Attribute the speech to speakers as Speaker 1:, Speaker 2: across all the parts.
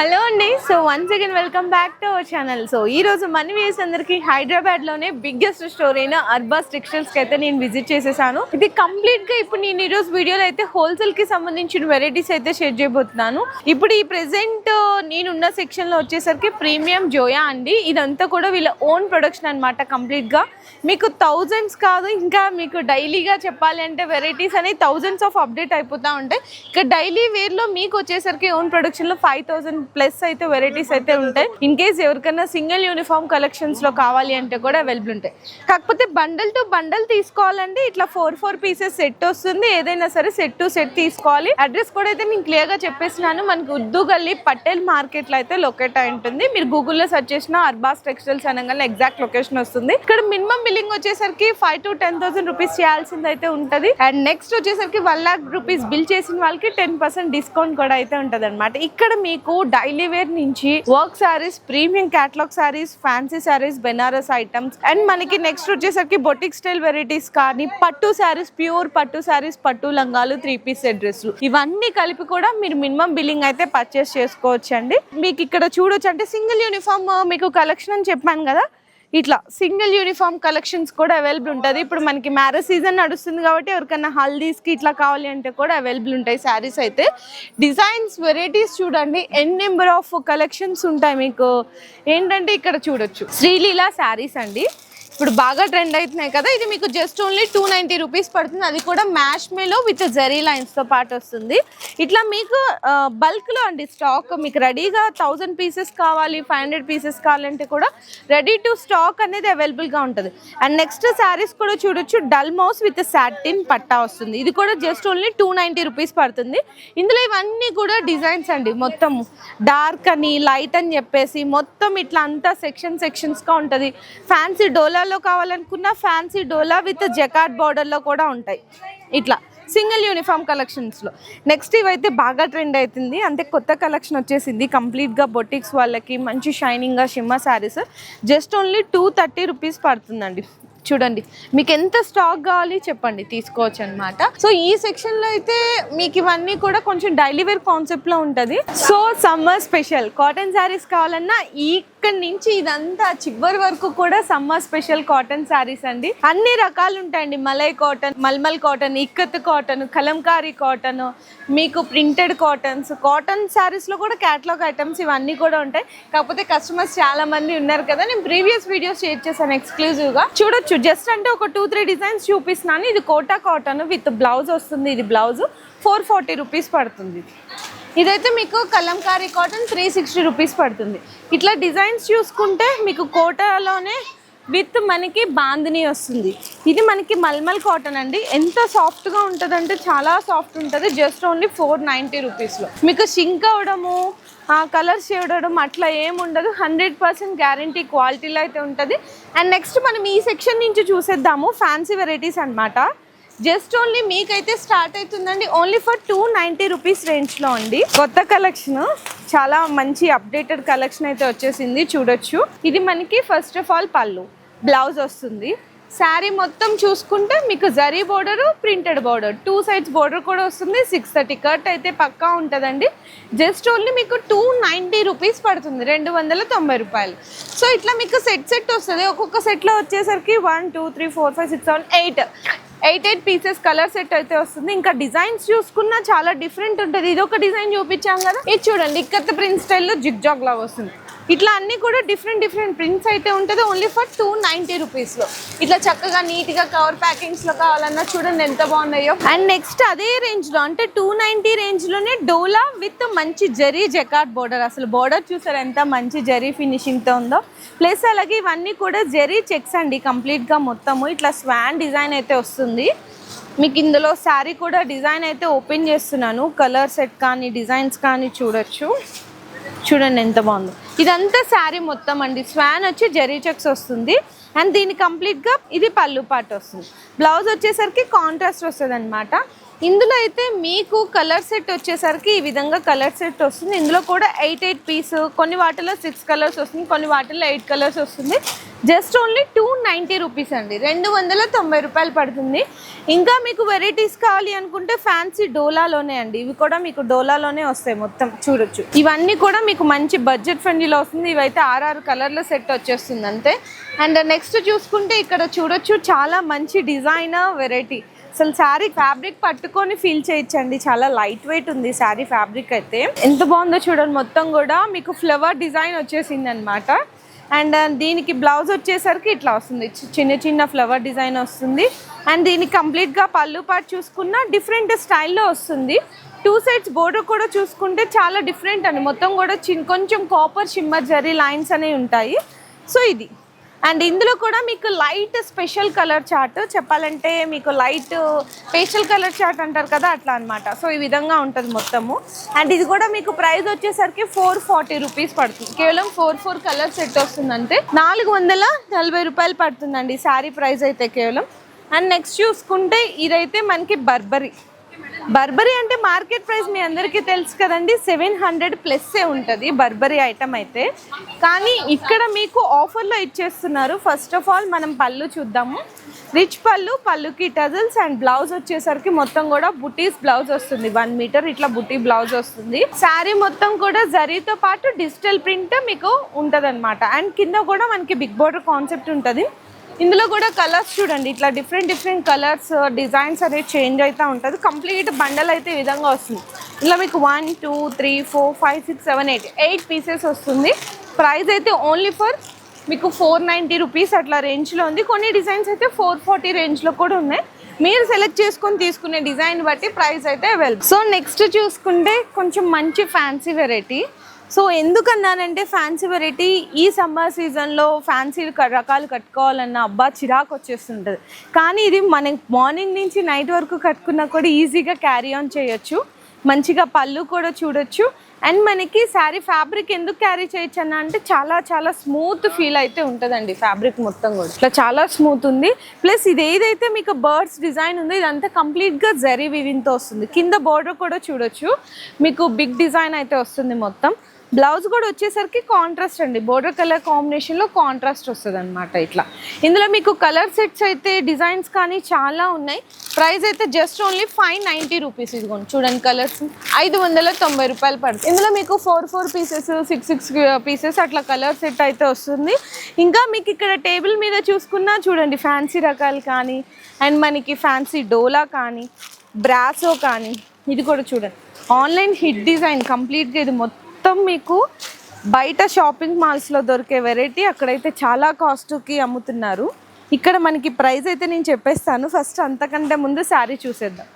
Speaker 1: Jalón అండి. So once again welcome back to our channel so ఈ రోజు మన వ్యూస్ అందరికి హైదరాబాద్లోనే బిగ్గెస్ట్ స్టోర్ అయిన అర్బాస్ టెక్స్టైల్స్కి అయితే నేను విజిట్ చేసేసాను. ఇది కంప్లీట్గా ఇప్పుడు నేను ఈ రోజు వీడియోలో అయితే హోల్సేల్కి సంబంధించిన వెరైటీస్ అయితే షేర్ చేయబోతున్నాను. ఇప్పుడు ఈ ప్రెసెంట్ uh, నేనున్న సెక్షన్లో వచ్చేసరికి ప్రీమియం జోయా అండి. ఇదంతా కూడా వీళ్ళ ఓన్ ప్రొడక్షన్ అన్నమాట కంప్లీట్గా. మీకు థౌజండ్స్ కాదు ఇంకా మీకు డైలీగా చెప్పాలి అంటే వెరైటీస్ అనేవి థౌజండ్స్ ఆఫ్ అప్డేట్ అయిపోతూ ఉంటాయి. ఇక డైలీ వేర్లో మీకు వచ్చేసరికి ఓన్ ప్రొడక్షన్లో ఫైవ్ థౌసండ్ ప్లస్ అయితే వెరైటీస్ అయితే ఉంటాయి. ఇన్ కేస్ ఎవరికైనా సింగిల్ యూనిఫామ్ కలెక్షన్స్లో కావాలి అంటే కూడా అవైలబుల్ ఉంటాయి. కాకపోతే బండల్ టు బండల్ తీసుకోవాలండి. ఇట్లా ఫోర్ ఫోర్ పీసెస్ సెట్ వస్తుంది. ఏదైనా సరే సెట్ టు సెట్ తీసుకోవాలి. అడ్రస్ కూడా అయితే నేను క్లియర్గా చెప్పేసినాను. మనకి ఉర్దూ గల్లీ పటేల్ మార్కెట్లో అయితే లొకేట్ అయి ఉంటుంది. మీరు గూగుల్లో సెర్చ్ చేసిన అర్బాస్ టెక్స్టైల్స్ అనగానే ఎగ్జాక్ట్ లొకేషన్ వస్తుంది. ఇక్కడ మినిమం బిల్లింగ్ వచ్చేసరికి five to ten thousand rupees చేయాల్సింది అయితే ఉంటుంది. అండ్ నెక్స్ట్ వచ్చేసరికి వన్ లాక్ రూపీస్ బిల్ చేసిన వాళ్ళకి టెన్ పర్సెంట్ డిస్కౌంట్ కూడా అయితే ఉంటుంది అనమాట ఇక్కడ మీకు డైలీ వేర్ నుంచి work saris premium catalogue saris fancy saris Banaras items and మనకి నెక్స్ట్ వచ్చేసరికి బొటిక్ స్టైల్ వెరైటీస్ కానీ పట్టు సారీస్ ప్యూర్ పట్టు సారీస్ పట్టు లంగాలు త్రీ పీస్ డ్రెస్లు ఇవన్నీ కలిపి కూడా మీరు మినిమం బిల్లింగ్ అయితే పర్చేస్ చేసుకోవచ్చు అండి మీకు ఇక్కడ చూడొచ్చు అంటే సింగిల్ యూనిఫామ్ మీకు కలెక్షన్ అని చెప్పాను కదా. ఇట్లా సింగిల్ యూనిఫామ్ కలెక్షన్స్ కూడా అవైలబుల్ ఉంటుంది. ఇప్పుడు మనకి మ్యారేజ్ సీజన్ నడుస్తుంది కాబట్టి ఎవరికైనా హల్దీస్కి ఇట్లా కావాలి అంటే కూడా అవైలబుల్ ఉంటాయి శారీస్ అయితే. డిజైన్స్ వెరైటీస్ చూడండి. ఎన్ నెంబర్ ఆఫ్ కలెక్షన్స్ ఉంటాయి మీకు. ఏంటంటే ఇక్కడ చూడొచ్చు. శ్రీలీల శారీస్ అండి. ఇప్పుడు బాగా ట్రెండ్ అవుతున్నాయి కదా ఇది మీకు just only two ninety rupees పడుతుంది. అది కూడా మ్యాష్ మేలో విత్ జరీ లైన్స్తో పాటు వస్తుంది. ఇట్లా మీకు బల్క్లో అండి స్టాక్ మీకు రెడీగా థౌజండ్ పీసెస్ కావాలి ఫైవ్ హండ్రెడ్ పీసెస్ కావాలంటే కూడా రెడీ టు స్టాక్ అనేది అవైలబుల్గా ఉంటుంది. అండ్ నెక్స్ట్ శారీస్ కూడా చూడొచ్చు డల్ మౌస్ విత్ సాటిన్ పట్టా వస్తుంది. ఇది కూడా just only two ninety rupees పడుతుంది. ఇందులో ఇవన్నీ కూడా డిజైన్స్ అండి మొత్తం డార్క్ అని లైట్ అని చెప్పేసి మొత్తం ఇట్లా అంతా సెక్షన్ సెక్షన్స్గా ఉంటుంది. ఫ్యాన్సీ డోలాలో కావాలనుకున్న ఫ్యాన్సీ డోలా విత్ జకాట్ బార్డర్లో కూడా ఉంటాయి. ఇట్లా సింగిల్ యూనిఫామ్ కలెక్షన్స్లో. నెక్స్ట్ ఇవైతే బాగా ట్రెండ్ అవుతుంది అంటే కొత్త కలెక్షన్ వచ్చేసింది. కంప్లీట్గా బొటిక్స్ వాళ్ళకి మంచి షైనింగ్గా shimmer saris. Just only two thirty rupees పడుతుందండి. చూడండి. మీకు ఎంత స్టాక్ కావాలి చెప్పండి. తీసుకోవచ్చు అనమాట సో ఈ సెక్షన్లో అయితే మీకు ఇవన్నీ కూడా కొంచెం డైలీ వేర్ కాన్సెప్ట్లో ఉంటది. So summer special. Cotton saris కావాలన్నా ఈ ఇక్కడ నుంచి ఇదంతా చివరి వరకు కూడా సమ్మర్ స్పెషల్ కాటన్ శారీస్ అండి. అన్ని రకాలు ఉంటాయండి. Malai cotton mulmul cotton ikat cotton kalamkari cotton మీకు ప్రింటెడ్ కాటన్స్. కాటన్ శారీస్లో కూడా క్యాటలాగ్ ఐటమ్స్ ఇవన్నీ కూడా ఉంటాయి. కాకపోతే కస్టమర్స్ చాలా మంది ఉన్నారు కదా. నేను ప్రీవియస్ వీడియోస్ షేర్ చేశాను ఎక్స్క్లూజివ్గా చూడొచ్చు. జస్ట్ అంటే ఒక టూ త్రీ డిజైన్స్ చూపిస్తున్నాను. ఇది కోటా కాటన్ విత్ బ్లౌజ్ వస్తుంది. ఇది బ్లౌజ్ ఫోర్ ఫార్టీ రూపీస్ పడుతుంది. ఇదైతే మీకు kalamkari cotton three sixty rupees పడుతుంది. ఇట్లా డిజైన్స్ చూసుకుంటే మీకు కోటాలోనే విత్ మనకి బాందిని వస్తుంది. ఇది మనకి మల్మల్ కాటన్ అండి. ఎంత సాఫ్ట్గా ఉంటుంది అంటే చాలా సాఫ్ట్ ఉంటుంది. జస్ట్ ఓన్లీ ఫోర్ నైంటీ రూపీస్లో మీకు షింక్ అవ్వడము కలర్స్ చేయడం అట్లా ఏముండదు ఉండదు. హండ్రెడ్ పర్సెంట్ గ్యారంటీ క్వాలిటీలో అయితే ఉంటుంది. అండ్ నెక్స్ట్ మనం ఈ సెక్షన్ నుంచి చూసేద్దాము. ఫ్యాన్సీ వెరైటీస్ అనమాట జస్ట్ ఓన్లీ మీకైతే స్టార్ట్ అవుతుందండి. Only for two ninety rupees రేంజ్లో అండి. కొత్త కలెక్షన్ చాలా మంచి అప్డేటెడ్ కలెక్షన్ అయితే వచ్చేసింది చూడొచ్చు. ఇది మనకి ఫస్ట్ ఆఫ్ ఆల్ పళ్ళు బ్లౌజ్ వస్తుంది. శారీ మొత్తం చూసుకుంటే మీకు zari border printed border. Two sides border కూడా వస్తుంది సిక్స్ థర్టీ కట్ అయితే పక్కా ఉంటుందండి. జస్ట్ ఓన్లీ మీకు టూ నైంటీ రూపీస్ పడుతుంది రెండు వందల తొంభై రూపాయలు. సో ఇట్లా మీకు సెట్ సెట్ వస్తుంది. ఒక్కొక్క సెట్లో వచ్చేసరికి one two three four five six seven eight eight eight pieces colour set అయితే వస్తుంది. ఇంకా డిజైన్స్ చూసుకున్నా చాలా డిఫరెంట్ ఉంటుంది. ఇది ఒక డిజైన్ చూపించాం కదా? ఇది చూడండి ఇక్కత ప్రింట్ స్టైల్లో జిగ్ జాగ్ లాగా వస్తుంది. ఇట్లా అన్ని కూడా డిఫరెంట్ డిఫరెంట్ ప్రింట్స్ అయితే ఉంటుంది. ఓన్లీ ఫర్ టూ నైంటీ రూపీస్లో ఇట్లా చక్కగా నీట్గా కవర్ ప్యాకింగ్స్లో కావాలన్నా చూడండి ఎంత బాగున్నాయో. అండ్ నెక్స్ట్ అదే రేంజ్లో అంటే టూ నైంటీ రేంజ్లోనే డోలా విత్ మంచి జరీ జకాట్ బోర్డర్ అసలు బోర్డర్ చూసారు ఎంత మంచి జరీ ఫినిషింగ్తో ఉందో. ప్లస్ అలాగే ఇవన్నీ కూడా జరీ చెక్స్ అండి కంప్లీట్గా మొత్తము. ఇట్లా స్వాన్ డిజైన్ అయితే వస్తుంది. మీకు ఇందులో శారీ కూడా డిజైన్ అయితే ఓపెన్ చేస్తున్నాను. కలర్ సెట్ కానీ డిజైన్స్ కానీ చూడొచ్చు. చూడండి ఎంత బాగుందో. ఇదంతా శారీ మొత్తం అండి. స్వాన్ వచ్చి జరీ చెక్స్ వస్తుంది. అండ్ దీని కంప్లీట్గా ఇది పళ్ళు పాటు వస్తుంది. బ్లౌజ్ వచ్చేసరికి కాంట్రాస్ట్ వస్తుంది అనమాట ఇందులో అయితే మీకు కలర్ సెట్ వచ్చేసరికి ఈ విధంగా కలర్ సెట్ వస్తుంది. ఇందులో కూడా ఎయిట్ ఎయిట్ పీస్ కొన్ని వాటిలో సిక్స్ కలర్స్ వస్తుంది కొన్ని వాటిలో ఎయిట్ కలర్స్ వస్తుంది. Just only two ninety rupees అండి. రెండు వందల తొంభై రూపాయలు పడుతుంది. ఇంకా మీకు వెరైటీస్ కావాలి అనుకుంటే ఫ్యాన్సీ డోలాలోనే అండి. ఇవి కూడా మీకు డోలాలోనే వస్తాయి మొత్తం చూడొచ్చు. ఇవన్నీ కూడా మీకు మంచి బడ్జెట్ ఫ్రెండ్లీలో వస్తుంది. ఇవైతే ఆర్ఆర్ కలర్ల సెట్ వచ్చేస్తుంది అంతే. అండ్ నెక్స్ట్ చూసుకుంటే ఇక్కడ చూడొచ్చు చాలా మంచి డిజైనర్ వెరైటీ అసలు శారీ ఫ్యాబ్రిక్ పట్టుకొని ఫీల్ చేయొచ్చండి. చాలా లైట్ వెయిట్ ఉంది శారీ ఫ్యాబ్రిక్ అయితే. ఎంత బాగుందో చూడండి మొత్తం కూడా మీకు ఫ్లవర్ డిజైన్ వచ్చేసింది అనమాట అండ్ uh, దీనికి బ్లౌజ్ వచ్చేసరికి ఇట్లా వస్తుంది. చిన్న చిన్న ఫ్లవర్ డిజైన్ వస్తుంది. అండ్ దీనికి కంప్లీట్గా పళ్ళు పాటు చూసుకున్న డిఫరెంట్ స్టైల్లో వస్తుంది. టూ సైడ్స్ బోర్డర్ కూడా చూసుకుంటే చాలా డిఫరెంట్ అండి. మొత్తం కూడా చిన్ కొంచెం కాపర్ షిమ్మర్ జరీ లైన్స్ అనేవి ఉంటాయి. సో ఇది. అండ్ ఇందులో కూడా మీకు లైట్ స్పెషల్ కలర్ చార్ట్ చెప్పాలంటే మీకు లైట్ పేస్టల్ కలర్ చార్ట్ అంటారు కదా అట్లా అనమాట సో ఈ విధంగా ఉంటుంది మొత్తము. అండ్ ఇది కూడా మీకు ప్రైస్ వచ్చేసరికి ఫోర్ ఫార్టీ రూపీస్ పడుతుంది. కేవలం ఫోర్ ఫోర్ కలర్ సెట్ వస్తుంది అంతే నాలుగు వందల నలభై రూపాయలు పడుతుందండి శారీ ప్రైస్ అయితే కేవలం. అండ్ నెక్స్ట్ చూసుకుంటే ఇదైతే మనకి బర్బరీ. బర్బరీ అంటే మార్కెట్ ప్రైస్ మీ అందరికీ తెలుసు కదండి. సెవెన్ హండ్రెడ్ ప్లస్సే ఉంటుంది బర్బరీ ఐటమ్ అయితే. కానీ ఇక్కడ మీకు ఆఫర్లో ఇచ్చేస్తున్నారు. ఫస్ట్ ఆఫ్ ఆల్ మనం పళ్ళు చూద్దాము. రిచ్ పళ్ళు పళ్ళుకి టజల్స్ అండ్ బ్లౌజ్ వచ్చేసరికి మొత్తం కూడా బుటీస్ బ్లౌజ్ వస్తుంది. వన్ మీటర్ ఇట్లా బుటీ బ్లౌజ్ వస్తుంది. శారీ మొత్తం కూడా జరీతో పాటు డిజిటల్ ప్రింట్ మీకు ఉంటుంది అండ్ కింద కూడా మనకి బిగ్ బోర్డర్ కాన్సెప్ట్ ఉంటుంది. ఇందులో కూడా కలర్స్ చూడండి ఇట్లా డిఫరెంట్ డిఫరెంట్ కలర్స్ డిజైన్స్ అనేది చేంజ్ అవుతూ ఉంటుంది. కంప్లీట్ బండల్ అయితే ఈ విధంగా వస్తుంది. ఇలా మీకు one two three four five six seven eight eight pieces వస్తుంది. ప్రైస్ అయితే ఓన్లీ ఫర్ మీకు ఫోర్ నైంటీ రూపీస్ అట్లా రేంజ్లో ఉంది. కొన్ని డిజైన్స్ అయితే ఫోర్ ఫార్టీ రేంజ్లో కూడా ఉన్నాయి. మీరు సెలెక్ట్ చేసుకొని తీసుకునే డిజైన్ బట్టి ప్రైస్ అయితే అవైలబుల్ సో నెక్స్ట్ చూసుకుంటే కొంచెం మంచి ఫ్యాన్సీ వెరైటీ సో ఎందుకన్నానంటే ఫ్యాన్సీ వెరైటీ ఈ సమ్మర్ సీజన్లో ఫ్యాన్సీ రకాలు కట్టుకోవాలన్న అబ్బా చిరాకు వచ్చేస్తుంటుంది. కానీ ఇది మన మార్నింగ్ నుంచి నైట్ వరకు కట్టుకున్నా కూడా ఈజీగా క్యారీ ఆన్ చేయొచ్చు. మంచిగా పళ్ళు కూడా చూడొచ్చు. అండ్ మనకి శారీ ఫ్యాబ్రిక్ ఎందుకు క్యారీ చేయొచ్చు అన్న అంటే చాలా చాలా స్మూత్ ఫీల్ అయితే ఉంటుందండి ఫ్యాబ్రిక్ మొత్తం కూడా. ఇట్లా చాలా స్మూత్ ఉంది. ప్లస్ ఇది ఏదైతే మీకు బర్డ్స్ డిజైన్ ఉందో ఇదంతా కంప్లీట్గా జరీ వివింతో వస్తుంది. కింద బోర్డర్ కూడా చూడొచ్చు. మీకు బిగ్ డిజైన్ అయితే వస్తుంది మొత్తం. బ్లౌజ్ కూడా వచ్చేసరికి కాంట్రాస్ట్ అండి. బోర్డర్ కలర్ కాంబినేషన్లో కాంట్రాస్ట్ వస్తుంది అనమాట ఇట్లా. ఇందులో మీకు కలర్ సెట్స్ అయితే డిజైన్స్ కానీ చాలా ఉన్నాయి. ప్రైస్ అయితే just only five ninety rupees ఇదిగోండి. చూడండి కలర్స్ ఐదు వందల తొంభై రూపాయలు పడుతుంది. ఇందులో మీకు four four pieces six six pieces అట్లా కలర్ సెట్ అయితే వస్తుంది. ఇంకా మీకు ఇక్కడ టేబుల్ మీద చూసుకున్నా చూడండి ఫ్యాన్సీ రకాలు కానీ అండ్ మనకి ఫ్యాన్సీ డోలా కానీ బ్రాసో కానీ ఇది కూడా చూడండి. ఆన్లైన్ హిట్ డిజైన్ కంప్లీట్గా ఇది మొత్తం మొత్తం మీకు బయట షాపింగ్ మాల్స్లో దొరికే వెరైటీ అక్కడైతే చాలా కాస్ట్కి అమ్ముతున్నారు. ఇక్కడ మనకి ప్రైస్ అయితే నేను చెప్పేస్తాను. ఫస్ట్ అంతకంటే ముందు శారీ చూసేద్దాం.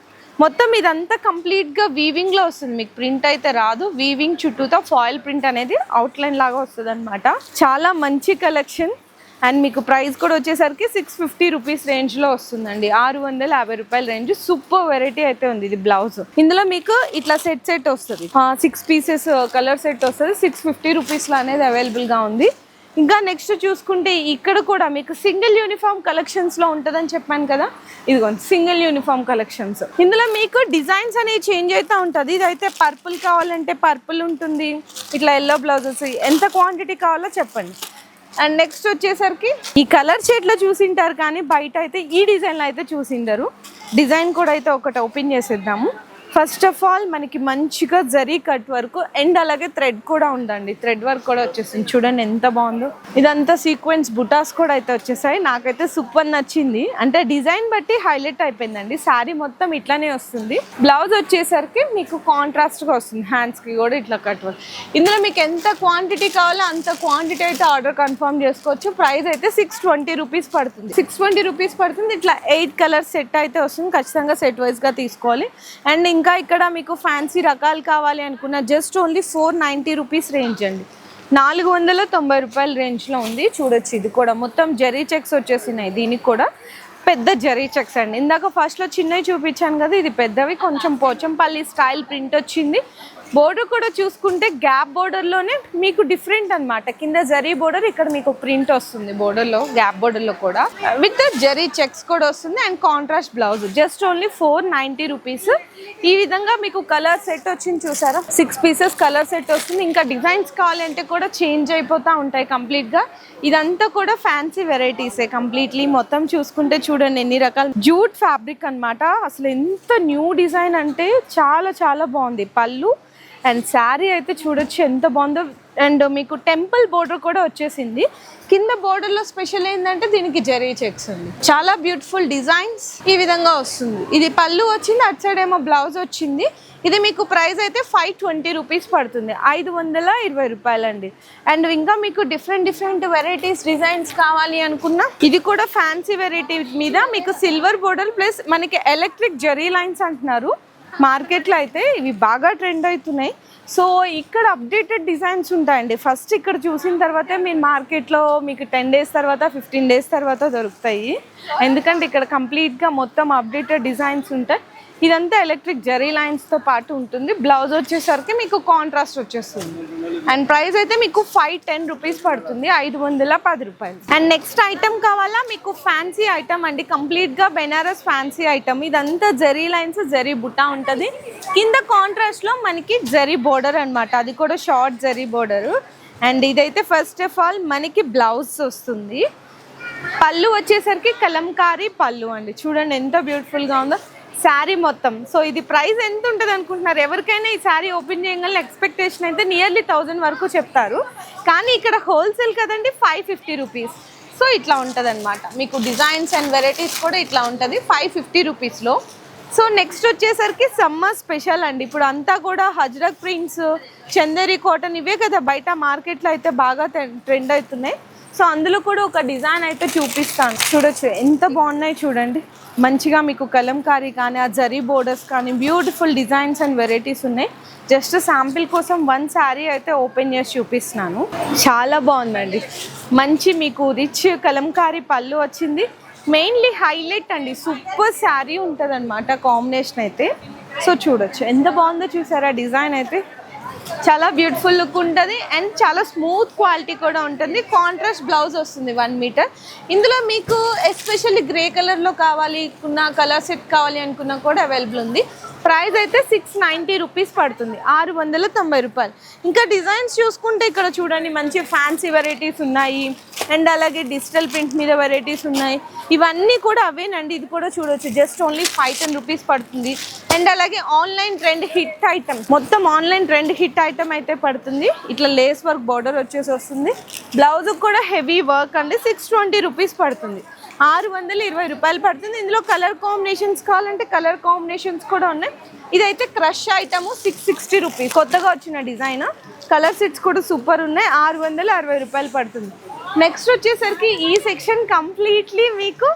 Speaker 1: మొత్తం ఇదంతా కంప్లీట్గా వీవింగ్లో వస్తుంది. మీకు ప్రింట్ అయితే రాదు. వీవింగ్ చుట్టూతో ఫాయిల్ ప్రింట్ అనేది అవుట్లైన్ లాగా వస్తుంది చాలా మంచి కలెక్షన్ అండ్ మీకు ప్రైస్ కూడా వచ్చేసరికి సిక్స్ ఫిఫ్టీ రూపీస్ రేంజ్లో వస్తుందండి. ఆరు వందల యాభై రూపాయల రేంజ్ సూపర్ వెరైటీ అయితే ఉంది ఇది బ్లౌజ్ ఇందులో మీకు ఇట్లా సెట్ సెట్ వస్తుంది. సిక్స్ పీసెస్ కలర్ సెట్ వస్తుంది. సిక్స్ ఫిఫ్టీ రూపీస్లో అనేది అవైలబుల్గా ఉంది. ఇంకా నెక్స్ట్ చూసుకుంటే ఇక్కడ కూడా మీకు సింగిల్ యూనిఫామ్ కలెక్షన్స్లో ఉంటుందని చెప్పాను కదా. ఇదిగోండి సింగిల్ యూనిఫామ్ కలెక్షన్స్ ఇందులో మీకు డిజైన్స్ అనేవి చేంజ్ అవుతూ ఉంటుంది. ఇదైతే పర్పుల్ కావాలంటే పర్పుల్ ఉంటుంది. ఇట్లా ఎల్లో బ్లౌజెస్ ఎంత క్వాంటిటీ కావాలో చెప్పండి. అండ్ నెక్స్ట్ వచ్చేసరికి ఈ కలర్ షేడ్లో చూసింటారు కానీ బయట అయితే ఈ డిజైన్లో అయితే చూసిండరు. డిజైన్ కూడా అయితే ఒకటి ఓపెన్ చేసేద్దాము. ఫస్ట్ ఆఫ్ ఆల్ మనకి మంచిగా జరీ కట్ వర్క్ అండ్ అలాగే థ్రెడ్ కూడా ఉందండి. థ్రెడ్ వర్క్ కూడా వచ్చేసింది. చూడండి ఎంత బాగుందో. ఇదంతా సీక్వెన్స్ బుటాస్ కూడా అయితే వచ్చేసాయి. నాకైతే సూపర్ నచ్చింది. అంటే డిజైన్ బట్టి హైలైట్ అయిపోయిందండి. శారీ మొత్తం ఇట్లానే వస్తుంది. బ్లౌజ్ వచ్చేసరికి మీకు కాంట్రాస్ట్గా వస్తుంది. హ్యాండ్స్కి కూడా ఇట్లా కట్ వర్క్ ఇందులో మీకు ఎంత క్వాంటిటీ కావాలో అంత క్వాంటిటీ అయితే ఆర్డర్ కన్ఫర్మ్ చేసుకోవచ్చు. ప్రైస్ అయితే సిక్స్ ట్వంటీ రూపీస్ పడుతుంది. సిక్స్ ట్వంటీ రూపీస్ పడుతుంది. ఇట్లా ఎయిట్ కలర్ సెట్ అయితే వస్తుంది. ఖచ్చితంగా సెట్ వైజ్గా తీసుకోవాలి. అండ్ ఇంకా ఇక్కడ మీకు ఫ్యాన్సీ రకాలు కావాలి అనుకున్న just only four ninety rupees range అండి. నాలుగు వందల తొంభై రూపాయల రేంజ్లో ఉంది. చూడొచ్చు ఇది కూడా. మొత్తం జరీ చెక్స్ వచ్చేసినాయి. దీనికి కూడా పెద్ద జరీ చెక్స్ అండి. ఇందాక ఫస్ట్లో చిన్నవి చూపించాను కదా ఇది పెద్దవి. కొంచెం పోచంపల్లి స్టైల్ ప్రింట్ వచ్చింది. బోర్డర్ కూడా చూసుకుంటే గ్యాప్ బోర్డర్లోనే మీకు డిఫరెంట్ అనమాట కింద జరీ బోర్డర్ ఇక్కడ మీకు ప్రింట్ వస్తుంది బోర్డర్లో గ్యాప్ బోర్డర్లో కూడా. విత్ జరీ చెక్స్ కూడా వస్తుంది and contrast blouse. Just only four ninety rupees. ఈ విధంగా మీకు కలర్ సెట్ వచ్చింది చూసారా? సిక్స్ పీసెస్ కలర్ సెట్ వస్తుంది. ఇంకా డిజైన్స్ కావాలంటే కూడా చేంజ్ అయిపోతూ ఉంటాయి కంప్లీట్గా ఇదంతా కూడా ఫ్యాన్సీ వెరైటీసే కంప్లీట్లీ. మొత్తం చూసుకుంటే చూడండి ఎన్ని రకాల. జూట్ ఫ్యాబ్రిక్ అన్నమాట. అసలు ఎంత న్యూ డిజైన్ అంటే చాలా చాలా బాగుంది. పళ్ళు అండ్ శారీ అయితే చూడొచ్చు ఎంత బాగుందో. అండ్ మీకు టెంపుల్ బోర్డర్ కూడా వచ్చేసింది. కింద బోర్డర్లో స్పెషల్ ఏంటంటే దీనికి జరీ చెక్స్ ఉంది. చాలా బ్యూటిఫుల్ డిజైన్స్ ఈ విధంగా వస్తుంది. ఇది పళ్ళు వచ్చింది అటు సైడ్ ఏమో బ్లౌజ్ వచ్చింది. ఇది మీకు ప్రైస్ అయితే ఫైవ్ ట్వంటీ రూపీస్ పడుతుంది. ఐదు వందల ఇరవై రూపాయలండి. అండ్ ఇంకా మీకు డిఫరెంట్ డిఫరెంట్ వెరైటీస్ డిజైన్స్ కావాలి అనుకున్నా ఇది కూడా ఫ్యాన్సీ వెరైటీ మీద మీకు సిల్వర్ బోర్డర్ ప్లస్ మనకి ఎలక్ట్రిక్ జరీ లైన్స్ అంటున్నారు. మార్కెట్లో అయితే ఇవి బాగా ట్రెండ్ అవుతున్నాయి. సో ఇక్కడ అప్డేటెడ్ డిజైన్స్ ఉంటాయండి. ఫస్ట్ ఇక్కడ చూసిన తర్వాతే మీరు మార్కెట్లో మీకు టెన్ డేస్ తర్వాత ఫిఫ్టీన్ డేస్ తర్వాత దొరుకుతాయి. ఎందుకంటే ఇక్కడ కంప్లీట్గా మొత్తం అప్డేటెడ్ డిజైన్స్ ఉంటాయి. ఇదంతా ఎలక్ట్రిక్ జరీ లైన్స్తో పాటు ఉంటుంది. బ్లౌజ్ వచ్చేసరికి మీకు కాంట్రాస్ట్ వచ్చేస్తుంది. అండ్ ప్రైస్ అయితే మీకు ఫైవ్ టెన్ రూపీస్ పడుతుంది. ఐదు వందల పది రూపాయలు. అండ్ నెక్స్ట్ ఐటమ్ కావాలా? మీకు ఫ్యాన్సీ ఐటమ్ అండి. కంప్లీట్గా బెనారస్ ఫ్యాన్సీ ఐటమ్ ఇదంతా జరీ లైన్స్ జరీ బుట్ట ఉంటుంది. కింద కాంట్రాస్ట్లో మనకి జరీ బోర్డర్ అనమాట అది కూడా షార్ట్ జరీ బోర్డరు అండ్ ఇదైతే ఫస్ట్ ఆఫ్ ఆల్ మనకి బ్లౌజ్ వస్తుంది. పళ్ళు వచ్చేసరికి కలంకారీ పళ్ళు అండి. చూడండి ఎంత బ్యూటిఫుల్గా ఉందో. శారీ మొత్తం. సో ఇది ప్రైస్ ఎంత ఉంటుంది అనుకుంటున్నారు ఎవరికైనా ఈ శారీ ఓపెన్ చేయగల ఎక్స్పెక్టేషన్ అయితే నియర్లీ థౌజండ్ వరకు చెప్తారు. కానీ ఇక్కడ హోల్సేల్ కదండి ఫైవ్ ఫిఫ్టీ రూపీస్. సో ఇట్లా ఉంటుంది అనమాట మీకు డిజైన్స్ అండ్ వెరైటీస్ కూడా ఇట్లా ఉంటుంది ఫైవ్ ఫిఫ్టీ రూపీస్లో. సో నెక్స్ట్ వచ్చేసరికి సమ్మర్ స్పెషల్ అండి. ఇప్పుడు అంతా కూడా హజ్రక్ ప్రింట్స్ చందేరి కాటన్ ఇవే కదా బయట మార్కెట్లో అయితే బాగా ట్రెండ్ అవుతున్నాయి. సో అందులో కూడా ఒక డిజైన్ అయితే చూపిస్తాను. చూడొచ్చు ఎంత బాగున్నాయి చూడండి. మంచిగా మీకు కలంకారీ కానీ ఆ జరీ బోర్డర్స్ కానీ బ్యూటిఫుల్ డిజైన్స్ అండ్ వెరైటీస్ ఉన్నాయి. జస్ట్ శాంపిల్ కోసం వన్ శారీ అయితే ఓపెన్ చేసి చూపిస్తున్నాను. చాలా బాగుందండి. మంచి మీకు రిచ్ కలంకారీ పళ్ళు వచ్చింది. మెయిన్లీ హైలైట్ అండి. సూపర్ శారీ ఉంటుంది అనమాట కాంబినేషన్ అయితే. సో చూడొచ్చు. ఎంత బాగుందో చూసారా? డిజైన్ అయితే చాలా బ్యూటిఫుల్ లుక్ ఉంటుంది. అండ్ చాలా స్మూత్ క్వాలిటీ కూడా ఉంటుంది. కాంట్రాస్ట్ బ్లౌజ్ వస్తుంది వన్ మీటర్ ఇందులో మీకు ఎస్పెషల్లీ గ్రే కలర్లో కావాలి ఉన్న కలర్ సెట్ కావాలి అనుకున్నా కూడా అవైలబుల్ ఉంది. ప్రైస్ అయితే సిక్స్ నైంటీ రూపీస్ పడుతుంది. ఆరు వందల తొంభై రూపాయలు. ఇంకా డిజైన్స్ చూసుకుంటే ఇక్కడ చూడండి మంచి ఫ్యాన్సీ వెరైటీస్ ఉన్నాయి. అండ్ అలాగే డిజిటల్ ప్రింట్ మీద వెరైటీస్ ఉన్నాయి. ఇవన్నీ కూడా అవేనండి ఇది కూడా చూడొచ్చు. Just only five ten rupees పడుతుంది. అండ్ అలాగే ఆన్లైన్ ట్రెండ్ హిట్ ఐటమ్ మొత్తం ఆన్లైన్ ట్రెండ్ హిట్ ఐటమ్ అయితే పడుతుంది. ఇట్లా లేస్ వర్క్ బార్డర్ వచ్చేసి వస్తుంది. బ్లౌజ్ కూడా హెవీ వర్క్ అండి. సిక్స్ ట్వంటీ రూపీస్ పడుతుంది. ఆరు వందల ఇరవై రూపాయలు పడుతుంది. ఇందులో కలర్ కాంబినేషన్స్ కావాలంటే కలర్ కాంబినేషన్స్ కూడా ఉన్నాయి. ఇదైతే crush item six sixty rupees కొత్తగా వచ్చిన డిజైన్ కలర్ సెట్స్ కూడా సూపర్ ఉన్నాయి. ఆరు వందల అరవై రూపాయలు పడుతుంది. నెక్స్ట్ వచ్చేసరికి ఈ సెక్షన్ కంప్లీట్లీ మీకు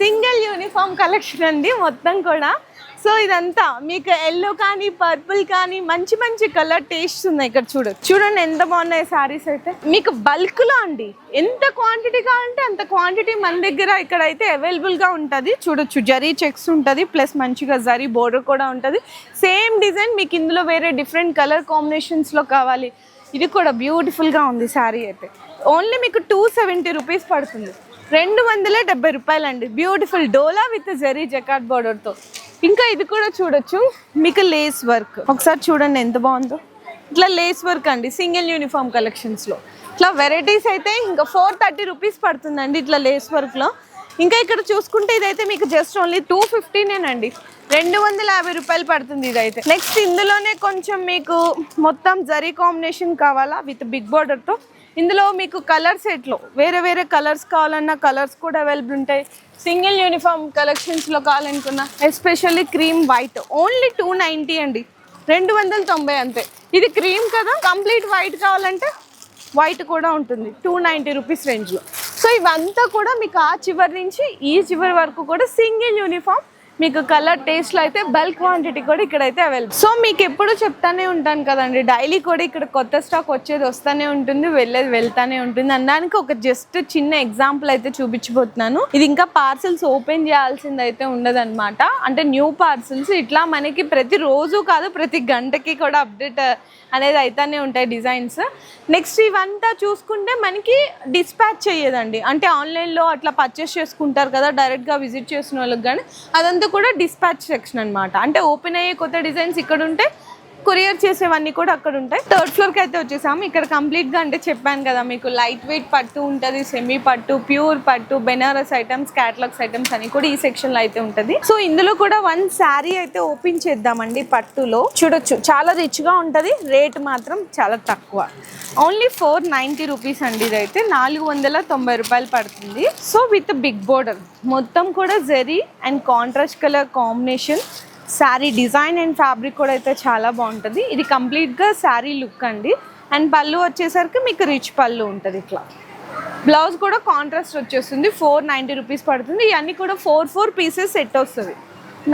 Speaker 1: సింగిల్ యూనిఫామ్ కలెక్షన్ అండి మొత్తం కూడా. సో ఇదంతా మీకు ఎల్లో కానీ పర్పుల్ కానీ మంచి మంచి కలర్ టేస్ట్ ఉన్నాయి ఇక్కడ చూడొచ్చు చూడండి ఎంత బాగున్నాయి సారీస్ అయితే. మీకు బల్క్లో అండి ఎంత క్వాంటిటీ కావాలంటే అంత క్వాంటిటీ మన దగ్గర ఇక్కడ అయితే అవైలబుల్గా ఉంటుంది. చూడొచ్చు జరీ చెక్స్ ఉంటుంది ప్లస్ మంచిగా జరీ బోర్డర్ కూడా ఉంటుంది. సేమ్ డిజైన్ మీకు ఇందులో వేరే డిఫరెంట్ కలర్ కాంబినేషన్స్లో కావాలి. ఇది కూడా బ్యూటిఫుల్గా ఉంది శారీ అయితే. ఓన్లీ మీకు టూ సెవెంటీ రూపీస్ పడుతుంది. రెండు వందల డెబ్బై రూపాయలు అండి బ్యూటిఫుల్ డోలా విత్ జరీ జకాట్తో. ఇంకా ఇది కూడా చూడొచ్చు. మీకు లేస్ వర్క్ ఒకసారి చూడండి ఎంత బాగుందో. ఇట్లా లేస్ వర్క్ అండి. సింగిల్ యూనిఫామ్ కలెక్షన్స్లో ఇట్లా వెరైటీస్ అయితే ఇంకా ఫోర్ థర్టీ రూపీస్ పడుతుందండి ఇట్లా లేస్ వర్క్లో ఇంకా ఇక్కడ చూసుకుంటే ఇదైతే మీకు జస్ట్ ఓన్లీ టూ ఫిఫ్టీనేనండి రెండు వందల యాభై రూపాయలు పడుతుంది ఇదైతే. నెక్స్ట్ ఇందులోనే కొంచెం మీకు మొత్తం జరీ కాంబినేషన్ కావాలా? విత్ బిగ్ బార్డర్తో ఇందులో మీకు కలర్ సెట్లో వేరే వేరే కలర్స్ కావాలన్నా కలర్స్ కూడా అవైలబుల్ ఉంటాయి. సింగిల్ యూనిఫామ్ కలెక్షన్స్లో కావాలనుకున్నా especially cream white only two ninety అండి. రెండు వందల తొంభై అంతే. ఇది క్రీమ్ కదా కంప్లీట్ వైట్ కావాలంటే వైట్ కూడా ఉంటుంది టూ నైంటీ రూపీస్ రేంజ్లో. సో ఇవంతా కూడా మీకు ఆ చివరి నుంచి ఈ చివరి వరకు కూడా సింగిల్ యూనిఫామ్ మీకు కలర్ టేస్ట్లో అయితే బల్క్ క్వాంటిటీ కూడా ఇక్కడైతే అవైలబుల్ సో మీకు ఎప్పుడు చెప్తానే ఉంటాను కదండి డైలీ కూడా ఇక్కడ కొత్త స్టాక్ వచ్చేది వస్తానే ఉంటుంది వెళ్ళేది వెళ్తానే ఉంటుంది. అనడానికి ఒక జస్ట్ చిన్న ఎగ్జాంపుల్ అయితే చూపించబోతున్నాను. ఇది ఇంకా పార్సల్స్ ఓపెన్ చేయాల్సింది అయితే ఉండదన్నమాట. అంటే న్యూ పార్సల్స్ ఇట్లా మనకి ప్రతి రోజు కాదు ప్రతి గంటకి కూడా అప్డేట్ అనేది అయితేనే ఉంటాయి డిజైన్స్ నెక్స్ట్ ఇవంతా చూసుకుంటే మనకి డిస్పాచ్ చేయదండి అంటే ఆన్లైన్లో అట్లా పర్చేస్ చేసుకుంటారు కదా డైరెక్ట్గా విజిట్ చేసిన వాళ్ళకి కానీ అదంతా కూడా డిస్పాచ్ సెక్షన్ అన్నమాట. అంటే ఓపెన్ అయ్యే కొత్త డిజైన్స్ ఇక్కడ ఉంటే కొరియర్ చేసేవన్నీ కూడా అక్కడ ఉంటాయి. థర్డ్ ఫ్లోర్కి అయితే వచ్చేసాము. ఇక్కడ కంప్లీట్గా అంటే చెప్పాను కదా మీకు లైట్ వెయిట్ పట్టు ఉంటుంది సెమీ పట్టు ప్యూర్ పట్టు బెనారస్ ఐటమ్స్ క్యాటలాగ్స్ ఐటమ్స్ అని కూడా ఈ సెక్షన్లో అయితే ఉంటుంది. సో ఇందులో కూడా వన్ శారీ అయితే ఓపెన్ చేద్దామండి పట్టులో. చూడొచ్చు. చాలా రిచ్గా ఉంటుంది. రేట్ మాత్రం చాలా తక్కువ. ఓన్లీ ఫోర్ నైంటీ రూపీస్ అండి ఇదైతే. నాలుగు వందల తొంభై రూపాయలు పడుతుంది. సో విత్ బిగ్ బోర్డర్ మొత్తం కూడా zari and contrast colour combination sari design and fabric కూడా అయితే చాలా బాగుంటుంది. ఇది కంప్లీట్గా శారీ లుక్ అండి. అండ్ పళ్ళు వచ్చేసరికి మీకు రిచ్ పళ్ళు ఉంటుంది ఇట్లా. బ్లౌజ్ కూడా కాంట్రాస్ట్ వచ్చేస్తుంది. ఫోర్ నైంటీ రూపీస్ పడుతుంది. ఇవన్నీ కూడా ఫోర్ ఫోర్ పీసెస్ సెట్ వస్తుంది.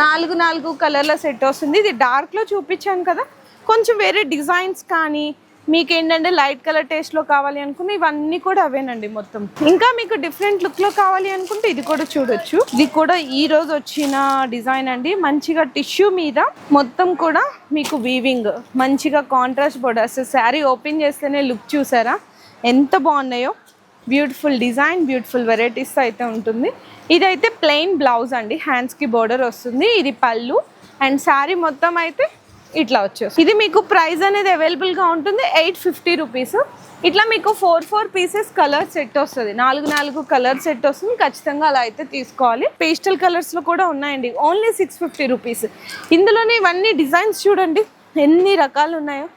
Speaker 1: నాలుగు నాలుగు కలర్ల సెట్ వస్తుంది. ఇది డార్క్లో చూపించాను కదా. కొంచెం వేరే డిజైన్స్ కానీ మీకు ఏంటంటే లైట్ కలర్ టేస్ట్లో కావాలి అనుకుంటే ఇవన్నీ కూడా అవేనండి మొత్తం. ఇంకా మీకు డిఫరెంట్ లుక్లో కావాలి అనుకుంటే ఇది కూడా చూడొచ్చు. ఇది కూడా ఈ రోజు వచ్చిన డిజైన్ అండి. మంచిగా టిష్యూ మీద మొత్తం కూడా మీకు వీవింగ్ మంచిగా కాంట్రాస్ట్ బోర్డర్స్ శారీ ఓపెన్ చేస్తేనే లుక్ చూసారా? ఎంత బాగున్నాయో. బ్యూటిఫుల్ డిజైన్ బ్యూటిఫుల్ వెరైటీస్ అయితే ఉంటుంది. ఇదైతే ప్లెయిన్ బ్లౌజ్ అండి. హ్యాండ్స్కి బోర్డర్ వస్తుంది. ఇది పళ్ళు. అండ్ శారీ మొత్తం అయితే ఇట్లా వచ్చేసి. ఇది మీకు ప్రైస్ అనేది అవైలబుల్గా ఉంటుంది. ఎయిట్ ఫిఫ్టీ రూపీస్ ఇట్లా మీకు four four pieces colour set వస్తుంది. నాలుగు నాలుగు కలర్ సెట్ వస్తుంది. ఖచ్చితంగా అలా అయితే తీసుకోవాలి. పేస్టల్ కలర్స్లో కూడా ఉన్నాయండి. ఓన్లీ సిక్స్ ఫిఫ్టీ రూపీస్ ఇందులోనే ఇవన్నీ డిజైన్స్ చూడండి. ఎన్ని రకాలు ఉన్నాయో.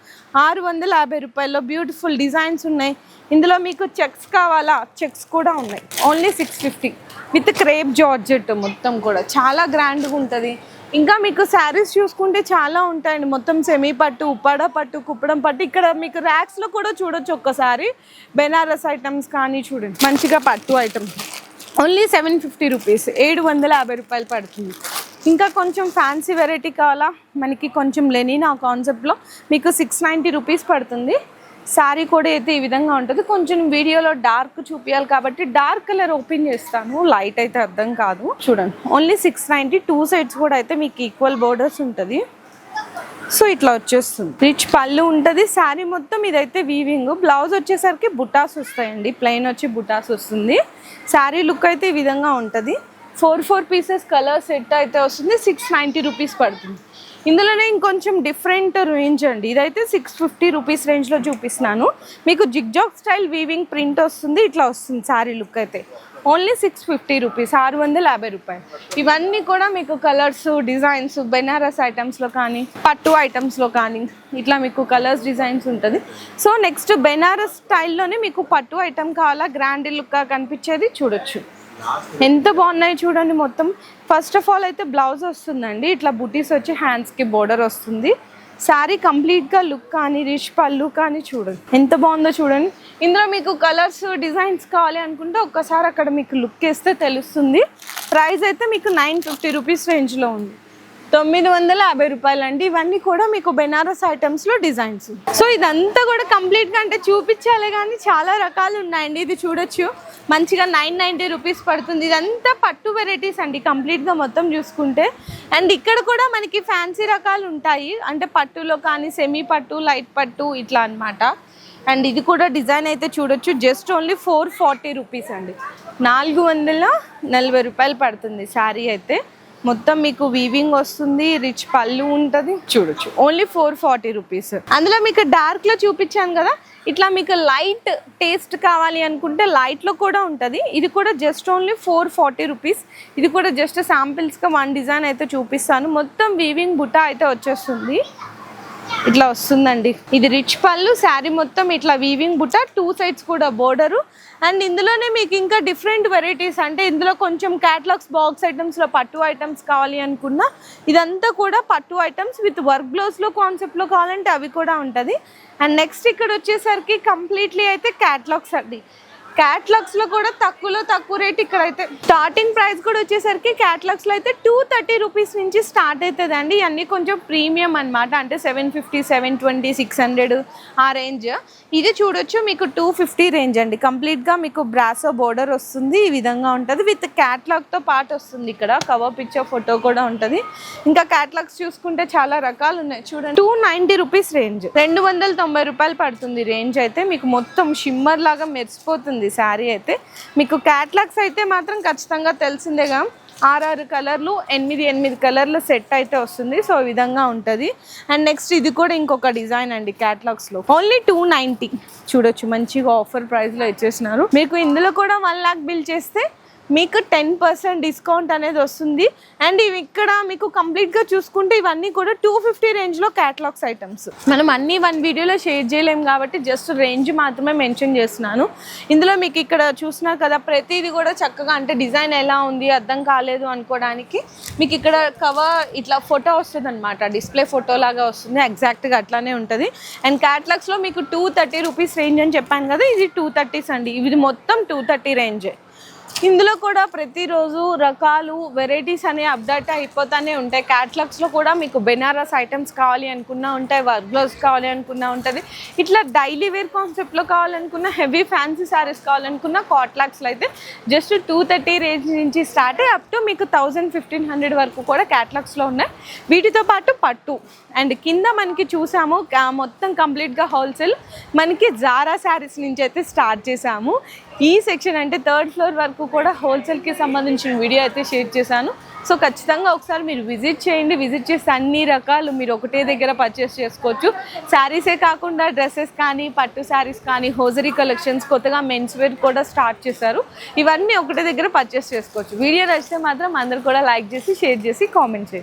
Speaker 1: ఆరు వందల యాభై రూపాయల్లో బ్యూటిఫుల్ డిజైన్స్ ఉన్నాయి. ఇందులో మీకు చెక్స్ కావాలా? చెక్స్ కూడా ఉన్నాయి. Only six fifty with crepe georgette మొత్తం కూడా. చాలా గ్రాండ్గా ఉంటుంది. ఇంకా మీకు శారీస్ చూసుకుంటే చాలా ఉంటాయండి. మొత్తం సెమీ పట్టు ఉప్పాడ పట్టు కుప్పడం పట్టు. ఇక్కడ మీకు ర్యాక్స్లో కూడా చూడొచ్చు ఒక్కసారి. బెనారస్ ఐటమ్స్ కానీ చూడండి. మంచిగా పట్టు items only seven fifty rupees ఏడు వందల యాభై రూపాయలు పడుతుంది. ఇంకా కొంచెం ఫ్యాన్సీ వెరైటీ కావాలా? మనకి కొంచెం లెనిన్ ఆ కాన్సెప్ట్లో మీకు సిక్స్ నైంటీ రూపీస్ పడుతుంది. శారీ కూడా అయితే ఈ విధంగా ఉంటుంది. కొంచెం వీడియోలో డార్క్ చూపించాలి కాబట్టి డార్క్ కలర్ ఓపెన్ చేస్తాను. లైట్ అయితే అర్థం కాదు. చూడండి. Only six ninety two sides కూడా అయితే మీకు ఈక్వల్ బోర్డర్స్ ఉంటుంది. సో ఇట్లా వచ్చేస్తుంది. రిచ్ పళ్ళు ఉంటుంది. శారీ మొత్తం ఇదైతే వీవింగ్ బ్లౌజ్ వచ్చేసరికి బుటాస్ వస్తాయండి. ప్లెయిన్ వచ్చి బుటాస్ వస్తుంది. శారీ లుక్ అయితే ఈ విధంగా ఉంటుంది. Four four pieces colour set అయితే వస్తుంది. సిక్స్ నైంటీ రూపీస్ పడుతుంది. ఇందులోనే ఇంకొంచెం డిఫరెంట్ రేంజ్ అండి. ఇదైతే సిక్స్ ఫిఫ్టీ రూపీస్ రేంజ్లో చూపిస్తున్నాను. మీకు జిగ్జాగ్ స్టైల్ వీవింగ్ ప్రింట్ వస్తుంది ఇట్లా వస్తుంది శారీ లుక్ అయితే. ఓన్లీ సిక్స్ ఫిఫ్టీ రూపీస్ ఆరు వందల యాభై రూపాయలు. ఇవన్నీ కూడా మీకు కలర్స్ డిజైన్స్ బెనారస్ ఐటమ్స్లో కానీ పట్టు ఐటమ్స్లో కానీ ఇట్లా మీకు కలర్స్ డిజైన్స్ ఉంటుంది. సో నెక్స్ట్ బెనారస్ స్టైల్లోనే మీకు పట్టు ఐటమ్ కావాలా గ్రాండ్ లుక్గా కనిపించేది చూడొచ్చు. ఎంత బాగున్నాయి చూడండి మొత్తం. ఫస్ట్ ఆఫ్ ఆల్ అయితే బ్లౌజ్ వస్తుందండి. ఇట్లా బుటీస్ వచ్చి హ్యాండ్స్కి బోర్డర్ వస్తుంది. శారీ కంప్లీట్గా లుక్ కానీ రిచ్ పళ్ళు కానీ చూడండి ఎంత బాగుందో చూడండి. ఇందులో మీకు కలర్స్ డిజైన్స్ కావాలి అనుకుంటే ఒక్కసారి అక్కడ మీకు లుక్ వేస్తే తెలుస్తుంది. ప్రైస్ అయితే మీకు నైన్ ఫిఫ్టీ రూపీస్ రేంజ్లో ఉంది. తొమ్మిది వందల యాభై రూపాయలు అండి ఇవన్నీ కూడా మీకు బెనారస్ ఐటమ్స్లో డిజైన్స్. సో ఇదంతా కూడా కంప్లీట్గా అంటే చూపించాలి కానీ చాలా రకాలు ఉన్నాయండి. ఇది చూడొచ్చు. మంచిగా నైన్ నైంటీ రూపీస్ పడుతుంది. ఇదంతా పట్టు వెరైటీస్ అండి కంప్లీట్గా మొత్తం చూసుకుంటే. అండ్ ఇక్కడ కూడా మనకి ఫ్యాన్సీ రకాలు ఉంటాయి. అంటే పట్టులో కానీ సెమీ పట్టు లైట్ పట్టు ఇట్లా అన్నమాట. అండ్ ఇది కూడా డిజైన్ అయితే చూడొచ్చు. Just only four forty rupees అండి. నాలుగు వందల నలభై రూపాయలు పడుతుంది శారీ అయితే. మొత్తం మీకు వీవింగ్ వస్తుంది రిచ్ పళ్ళు ఉంటుంది. చూడొచ్చు. ఓన్లీ ఫోర్ ఫార్టీ రూపీస్ అందులో మీకు డార్క్లో చూపించాను కదా ఇట్లా మీకు లైట్ టేస్ట్ కావాలి అనుకుంటే లైట్లో కూడా ఉంటుంది. ఇది కూడా just only four forty rupees ఇది కూడా జస్ట్ శాంపిల్స్గా వన్ డిజైన్ అయితే చూపిస్తాను. మొత్తం వీవింగ్ బుట్ట అయితే వచ్చేస్తుంది. ఇట్లా వస్తుందండి. ఇది రిచ్ పళ్ళు శారీ మొత్తం ఇట్లా వీవింగ్ బుట్ట టూ సైడ్స్ కూడా బోర్డరు అండ్ ఇందులోనే మీకు ఇంకా డిఫరెంట్ వెరైటీస్ అంటే ఇందులో కొంచెం క్యాటలాగ్స్ బాక్స్ ఐటమ్స్లో పట్టు ఐటమ్స్ కావాలి అనుకున్నా ఇదంతా కూడా పట్టు ఐటమ్స్ విత్ వర్క్ బ్లౌజ్లో కాన్సెప్ట్లో కావాలంటే అవి కూడా ఉంటుంది. అండ్ నెక్స్ట్ ఇక్కడ వచ్చేసరికి కంప్లీట్లీ అయితే క్యాటలాగ్స్ అండి. క్యాట్లాగ్స్లో కూడా తక్కువలో తక్కువ రేట్ ఇక్కడ అయితే స్టార్టింగ్ ప్రైస్ కూడా వచ్చేసరికి క్యాట్లాగ్స్లో అయితే టూ థర్టీ రూపీస్ నుంచి స్టార్ట్ అవుతుంది అండి ఇవన్నీ కొంచెం ప్రీమియం అన్నమాట. అంటే seven fifty seven twenty six hundred ఆ రేంజ్ ఇది చూడొచ్చు మీకు టూ ఫిఫ్టీ రేంజ్ అండి. కంప్లీట్గా మీకు బ్రాసో బోర్డర్ వస్తుంది. ఈ విధంగా ఉంటుంది. విత్ క్యాట్లాగ్తో పాటు వస్తుంది ఇక్కడ. కవర్ పిక్చర్ ఫోటో కూడా ఉంటుంది. ఇంకా క్యాట్లాగ్స్ చూసుకుంటే చాలా రకాలు ఉన్నాయి. చూడండి. టూ నైంటీ రూపీస్ రేంజ్ రెండు వందల తొంభై రూపాయలు పడుతుంది రేంజ్ అయితే. మీకు మొత్తం షిమ్మర్ లాగా మెరిసిపోతుంది. శారీ అయితే. మీకు క్యాట్లాగ్స్ అయితే మాత్రం ఖచ్చితంగా తెలిసిందేగా. ఆరారు కలర్లు ఎనిమిది ఎనిమిది కలర్ల సెట్ అయితే వస్తుంది. సో ఈ విధంగా ఉంటుంది. అండ్ నెక్స్ట్ ఇది కూడా ఇంకొక డిజైన్ అండి క్యాట్లాగ్స్లో ఓన్లీ టూ నైంటీ చూడొచ్చు మంచిగా ఆఫర్ ప్రైస్లో ఇచ్చేసినారు. మీకు ఇందులో కూడా వన్ లాక్ బిల్ చేస్తే మీకు టెన్ పర్సెంట్ డిస్కౌంట్ అనేది వస్తుంది. అండ్ ఇవి ఇక్కడ మీకు కంప్లీట్గా చూసుకుంటే ఇవన్నీ కూడా టూ ఫిఫ్టీ రేంజ్లో క్యాటలాగ్స్ ఐటమ్స్ మనం అన్ని వన్ వీడియోలో షేర్ చేయలేము కాబట్టి జస్ట్ రేంజ్ మాత్రమే మెన్షన్ చేస్తున్నాను. ఇందులో మీకు ఇక్కడ చూసినా కదా ప్రతిదీ కూడా చక్కగా అంటే డిజైన్ ఎలా ఉంది అర్థం కాలేదు అనుకోవడానికి మీకు ఇక్కడ కవర్ ఇట్లా ఫోటో వస్తుంది అనమాట డిస్ప్లే ఫోటో లాగా వస్తుంది ఎగ్జాక్ట్గా అట్లానే ఉంటుంది. అండ్ క్యాటలాగ్స్లో మీకు టూ థర్టీ రూపీస్ రేంజ్ అని చెప్పాను కదా ఇది టూ థర్టీస్ అండి. ఇది మొత్తం టూ థర్టీ రేంజే ఇందులో కూడా ప్రతిరోజు రకాలు వెరైటీస్ అనేవి అప్డేట్ అయిపోతానే ఉంటాయి. క్యాట్లాగ్స్లో కూడా మీకు బెనారస్ ఐటమ్స్ కావాలి అనుకున్నా ఉంటాయి వర్క్ బ్లౌజ్ కావాలి అనుకున్నా ఉంటుంది. ఇట్లా డైలీ వేర్ కాన్సెప్ట్లో కావాలనుకున్న హెవీ ఫ్యాన్సీ శారీస్ కావాలనుకున్న కాట్లాగ్స్లో అయితే జస్ట్ టూ థర్టీ రేంజ్ నుంచి స్టార్ట్ అయ్యి అప్ టు మీకు థౌజండ్ ఫిఫ్టీన్ హండ్రెడ్ వరకు కూడా క్యాట్లాగ్స్లో ఉన్నాయి. వీటితో పాటు పట్టు. అండ్ కింద మనకి చూసాము మొత్తం కంప్లీట్గా హోల్సేల్ మనకి జారా శారీస్ నుంచి అయితే స్టార్ట్ చేసాము. ఈ సెక్షన్ అంటే థర్డ్ ఫ్లోర్ వరకు కూడా హోల్సేల్కి సంబంధించిన వీడియో అయితే షేర్ చేశాను. సో ఖచ్చితంగా ఒకసారి మీరు విజిట్ చేయండి. విజిట్ చేసి అన్ని రకాలు మీరు ఒకటే దగ్గర పర్చేస్ చేసుకోవచ్చు. శారీసే కాకుండా డ్రెస్సెస్ కానీ పట్టు శారీస్ కానీ హోజరీ కలెక్షన్స్ కొత్తగా మెన్స్ వేర్ కూడా స్టార్ట్ చేశారు. ఇవన్నీ ఒకటే దగ్గర పర్చేస్ చేసుకోవచ్చు. వీడియో నచ్చితే మాత్రం అందరు కూడా లైక్ చేసి షేర్ చేసి కామెంట్ చేయండి.